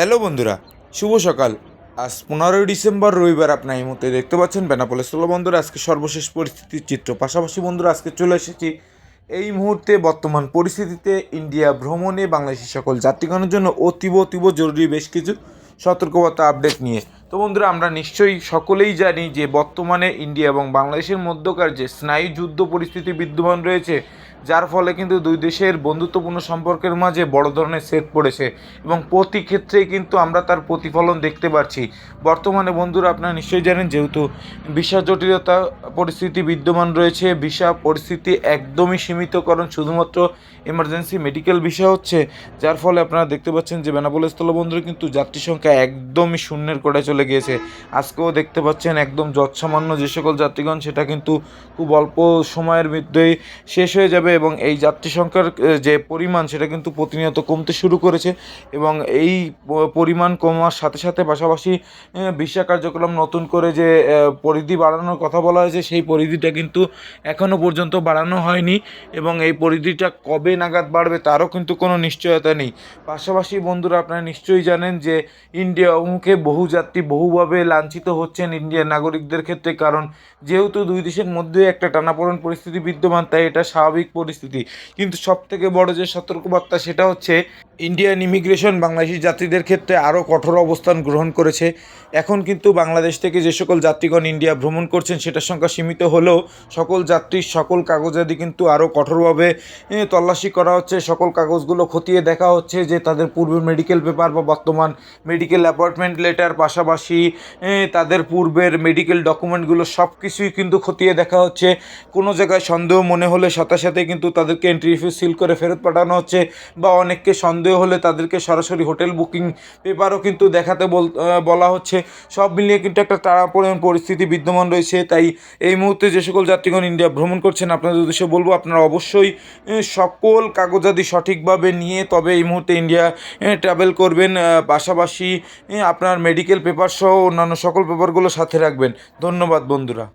Hello বন্ধুরা, শুভ সকাল। আজ পনেরোই ডিসেম্বর, রবিবার আপনার এই মুহূর্তে দেখতে পাচ্ছেন বেনাপোলে ষোলো বন্ধুরা আজকে সর্বশেষ পরিস্থিতির চিত্র। পাশাপাশি বন্ধুরা, আজকে চলে এসেছি এই মুহূর্তে বর্তমান পরিস্থিতিতে ইন্ডিয়া ভ্রমণে বাংলাদেশের সকল যাত্রীগণের জন্য অতীব অতীব জরুরি বেশ কিছু সতর্কতা আপডেট নিয়ে। তো বন্ধুরা, আমরা নিশ্চয়ই সকলেই জানি যে বর্তমানে ইন্ডিয়া এবং বাংলাদেশের মধ্যকার যে স্নায়ু যুদ্ধ পরিস্থিতি বিদ্যমান রয়েছে, যার ফলে কিন্তু দুই দেশের বন্ধুত্বপূর্ণ সম্পর্কের মাঝে বড় ধরনের সেট পড়েছে এবং প্রতি ক্ষেত্রেই কিন্তু আমরা তার প্রতিফলন দেখতে পাচ্ছি। বর্তমানে বন্ধুরা, আপনারা নিশ্চয়ই জানেন যেহেতু ভিসা জটিলতা পরিস্থিতি বিদ্যমান রয়েছে, ভিসা পরিস্থিতি একদমই সীমিতকরণ, শুধুমাত্র এমার্জেন্সি মেডিকেল ভিসা হচ্ছে, যার ফলে আপনারা দেখতে পাচ্ছেন যে বেনাপোল স্থলবন্দরে কিন্তু যাত্রী সংখ্যা একদমই শূন্যের কোটায় চলে গিয়েছে। আজকেও দেখতে পাচ্ছেন একদম যৎসামান্য যে সকল যাত্রীগণ, সেটা কিন্তু খুব অল্প সময়ের মধ্যেই শেষ হয়ে যাবে এবং এই যাত্রী সংখ্যার যে পরিমাণ, সেটা কিন্তু প্রতিনিয়ত কমতে শুরু করেছে এবং এই পরিমাণ কমার সাথে সাথে পাশাপাশি ভিসা কার্যক্রম নতুন করে যে পরিধি বাড়ানোর কথা বলা হয়েছে, সেই পরিধিটা কিন্তু এখনও পর্যন্ত বাড়ানো হয়নি এবং এই পরিধিটা কবে নাগাদ বাড়বে তারও কিন্তু কোনো নিশ্চয়তা নেই। পাশাপাশি বন্ধুরা, আপনারা নিশ্চয়ই জানেন যে, ইন্ডিয়া অভিমুখে বহু যাত্রী বহুভাবে লাঞ্ছিত হচ্ছেন ইন্ডিয়ার নাগরিকদের ক্ষেত্রে, কারণ যেহেতু দুই দেশের মধ্যে একটা টানাপোড়েন পরিস্থিতি বিদ্যমান, তাই এটা স্বাভাবিক পরিস্থিতি। কিন্তু সব থেকে বড় যে সতর্কবার্তা সেটা হচ্ছে ইন্ডিয়ান ইমিগ্রেশন বাংলাদেশি যাত্রীদের ক্ষেত্রে আরও কঠোর অবস্থান গ্রহণ করেছে। এখন কিন্তু বাংলাদেশ থেকে যে সকল যাত্রীগণ ইন্ডিয়া ভ্রমণ করছেন, সেটার সংখ্যা সীমিত হলেও সকল যাত্রীর সকল কাগজাদি কিন্তু আরও কঠোরভাবে তল্লাশি করা হচ্ছে। সকল কাগজগুলো খতিয়ে দেখা হচ্ছে যে তাদের পূর্বের মেডিকেল পেপার বা বর্তমান মেডিকেল অ্যাপয়েন্টমেন্ট লেটার, পাশাপাশি তাদের পূর্বের মেডিকেল ডকুমেন্টগুলো সব কিছুই কিন্তু খতিয়ে দেখা হচ্ছে। কোনো জায়গায় সন্দেহ মনে হলে সাথে সাথে কিন্তু তাদেরকে এন্ট্রি ফি সিল করে ফেরত পাঠানো হচ্ছে বা অনেককে সন্দেহ হলে তাদেরকে সরাসরি হোটেল বুকিং পেপারও কিন্তু দেখাতে বল হচ্ছে। সব মিলিয়ে কিন্তু একটা তাড়াপড়েন পরিস্থিতি বিদ্যমান রয়েছে। তাই এই মুহূর্তে যে সকল যাত্রীগণ ইন্ডিয়া ভ্রমণ করছেন, আপনাদের উদ্দেশ্যে বলব, আপনারা অবশ্যই সকল কাগজাদি সঠিকভাবে নিয়ে তবে এই মুহূর্তে ইন্ডিয়া ট্রাভেল করবেন। পাশাপাশি আপনার মেডিকেল পেপার সহ অন্যান্য সকল পেপারগুলো সাথে রাখবেন। ধন্যবাদ বন্ধুরা।